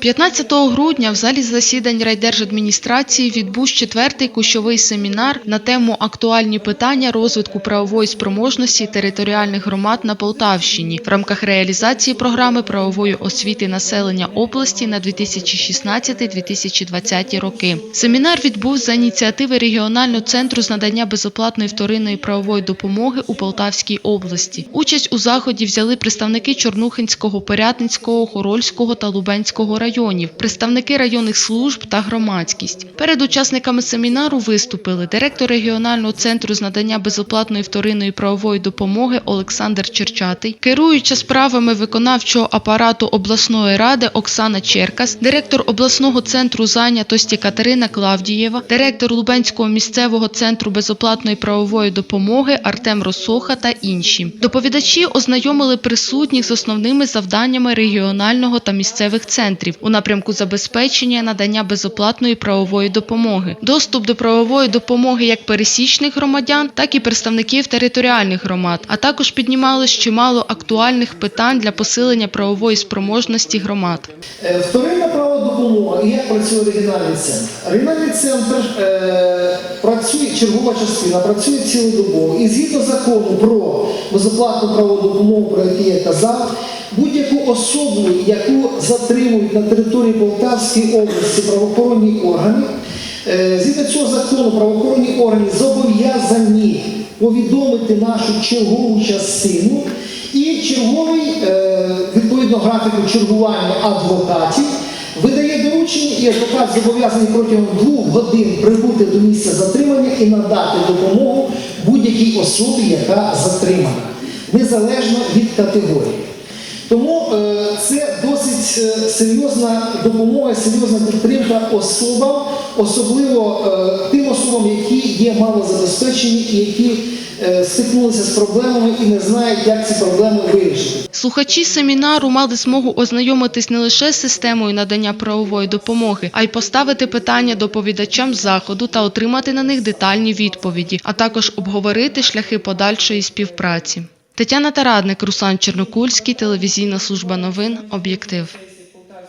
15 грудня в залі засідань райдержадміністрації відбувся четвертий кущовий семінар на тему актуальні питання розвитку правової спроможності територіальних громад на Полтавщині в рамках реалізації програми правової освіти населення області на 2016-2020 роки. Семінар відбувся за ініціативи регіонального центру з надання безоплатної вторинної правової допомоги у Полтавській області. Участь у заході взяли представники Чорнухинського, Порятинського, Хорольського та Лубенського районів, представники районних служб та громадськість. Перед учасниками семінару виступили директор регіонального центру з надання безоплатної вторинної правової допомоги Олександр Черчатий, керуюча справами виконавчого апарату обласної ради Оксана Черкас, директор обласного центру зайнятості Катерина Клавдієва, директор Лубенського місцевого центру безоплатної правової допомоги Артем Росоха та інші. Доповідачі ознайомили присутніх з основними завданнями регіонального та місцевих центрів у напрямку забезпечення надання безоплатної правової допомоги, доступ до правової допомоги як пересічних громадян, так і представників територіальних громад, а також піднімали чимало актуальних питань для посилення правової спроможності громад. Е, Вторинна права допомога як працює регіональний центр. Регіональний центр е, працює, чергова частина, працює цілодобово. І згідно закону про безоплатну правову допомогу, про який я казав, будь-яку особу, яку затримують на території Полтавської області правоохоронні органи, е, згідно цього закону правоохоронні органи зобов'язані повідомити нашу чергову частину і черговий е, відповідно графіку чергування адвокатів видає доручення, і адвокат зобов'язаний протягом двох годин прибути до місця затримання і надати допомогу будь-якій особі, яка затримана, незалежно від категорії. Тому е, це досить е, серйозна допомога, серйозна підтримка особам, особливо е, тим особам, які є малозабезпечені і які стикнулися з проблемами і не знають, як ці проблеми вирішити. Слухачі семінару мали змогу ознайомитись не лише з системою надання правової допомоги, а й поставити питання доповідачам заходу та отримати на них детальні відповіді, а також обговорити шляхи подальшої співпраці. Тетяна Тарадник, Руслан Чернокульський, телевізійна служба новин, об'єктив.